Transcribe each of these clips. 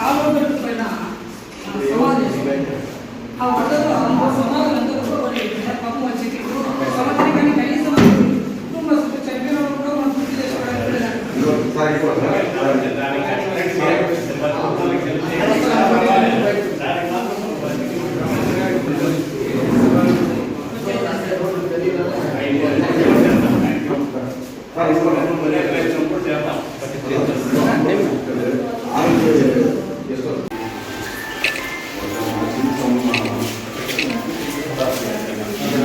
ಆಗ ಒಂದು ಕಡೆನ ಸಮಾವೇಶ ಆ ಮೊದಲ ಅನುಭವ ಸಮಾವೇಶ ನಂತರ ನಾವು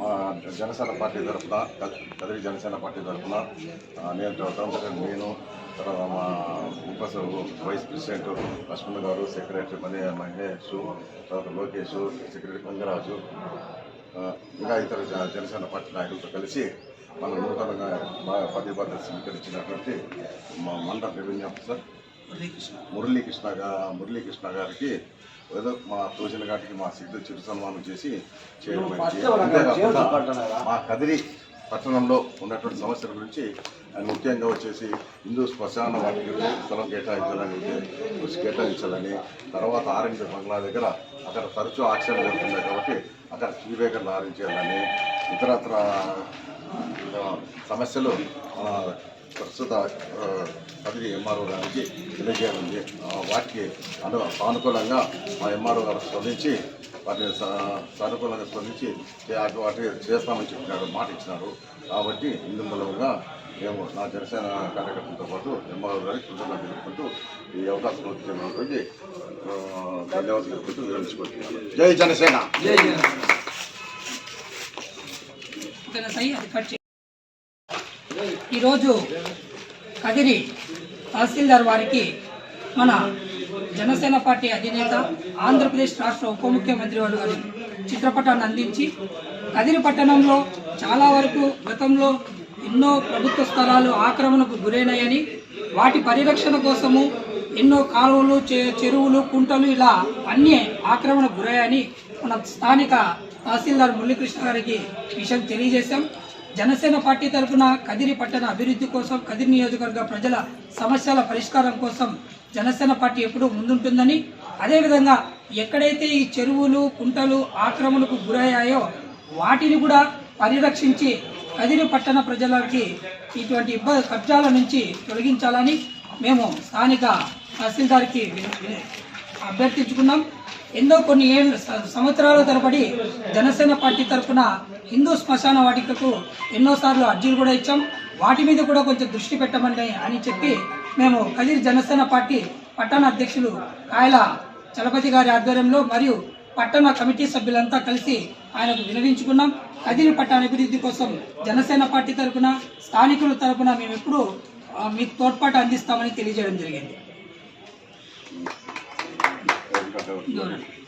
మా జనసేన పార్టీ తరఫున కదిరి జనసేన పార్టీ తరఫున నేను నేను తర్వాత మా ఉపసభ వైస్ ప్రెసిడెంట్ లక్ష్మణ్ గారు సెక్రటరీ మనీ మహేష్ తర్వాత లోకేష్ సెక్రటరీ కొంగరాజు ఇంకా ఇతర జనసేన పార్టీ నాయకులతో కలిసి మన నూతనంగా మా పదవి బాధ్యత స్వీకరించినటువంటి మా మండల రెవెన్యూ ఆఫీసర్ మురళీకృష్ణ. మురళీకృష్ణ గారికి ఏదో మా తోచిన గారికి మా సిగ్గు చిరు సన్మానం చేసి చేయడం మా కదిరి పట్టణంలో ఉన్నటువంటి సమస్యల గురించి ఆయన ముఖ్యంగా వచ్చేసి హిందూ శ్మశాన వాటికి స్థలం కేటాయించాలని కృషి కేటాయించాలని తర్వాత ఆరెంజ్ బంగ్లా దగ్గర అక్కడ తరచూ ఆక్సిడెంట్ జరుగుతున్నాయి కాబట్టి అక్కడ స్పీడ్ ఆరించాలని ఇతరత్ర ఆ, సమస్యలు ప్రస్తుత ఆ, ఎంఆర్ఓ గారికి తెలియజేయాలండి. వాటికి అను సానుకూలంగా మా ఎంఆర్ఓ గారు స్పందించి వాటిని సానుకూలంగా స్పందించి చే- వాటి చేస్తామని చెప్పినారు మాట ఇచ్చినారు. కాబట్టి ఇందు మూలంగా మేము నా జనసేన కార్యకర్తలతో పాటు ఎంఆర్ఓ గారికి కృతజ్ఞతలు తెలుపుకుంటూ ఈ అవకాశం వచ్చినటువంటి ధన్యవాదాలు తెలుపుకుంటూ విరమించుకుంటున్నాను. జై జనసేన! జై జనసేన. ఈరోజు కదిరి తహసీల్దార్ వారికి మన జనసేన పార్టీ అధినేత ఆంధ్రప్రదేశ్ రాష్ట్ర ఉప ముఖ్యమంత్రి వారు గారి చిత్రపటాన్ని అందించి కదిరి పట్టణంలో చాలా వరకు గతంలో ఎన్నో ప్రభుత్వ స్థలాలు ఆక్రమణకు గురైనాయని వాటి పరిరక్షణ కోసము ఎన్నో కాలువలు చె- చెరువులు కుంటలు ఇలా అన్నీ ఆక్రమణకు గురయ్యాయని మన స్థానిక తహసీల్దార్ మురళీకృష్ణ గారికి విషయం తెలియజేశాం. జనసేన పార్టీ తరఫున కదిరి పట్టణ అభివృద్ధి కోసం కదిరి నియోజకవర్గ ప్రజల సమస్యల పరిష్కారం కోసం జనసేన పార్టీ ఎప్పుడూ ముందుంటుందని అదేవిధంగా ఎక్కడైతే ఈ చెరువులు కుంటలు ఆక్రమణకు గురయ్యాయో వాటిని కూడా పరిరక్షించి కదిరి పట్టణ ప్రజలకి ఇటువంటి ఇబ్బంది కబ్జాల నుంచి తొలగించాలని మేము స్థానిక తహసీల్దార్కి అభ్యర్థించుకున్నాం. ఎన్నో కొన్ని ఏళ్ళ సంవత్సరాల తరబడి జనసేన పార్టీ తరఫున హిందూ శ్మశాన వాటికకు ఎన్నోసార్లు అర్జీలు కూడా ఇచ్చాం. వాటి మీద కూడా కొంచెం దృష్టి పెట్టమని అని చెప్పి మేము కదిరి జనసేన పార్టీ పట్టణ అధ్యక్షులు కాయల చలపతి గారి ఆధ్వర్యంలో మరియు పట్టణ కమిటీ సభ్యులంతా కలిసి ఆయనకు వినవించుకున్నాం. కదిరి పట్టణ అభివృద్ధి కోసం జనసేన పార్టీ తరఫున స్థానికుల తరఫున మేము ఎప్పుడూ మీకు తోడ్పాటు అందిస్తామని తెలియజేయడం జరిగింది. 嗯。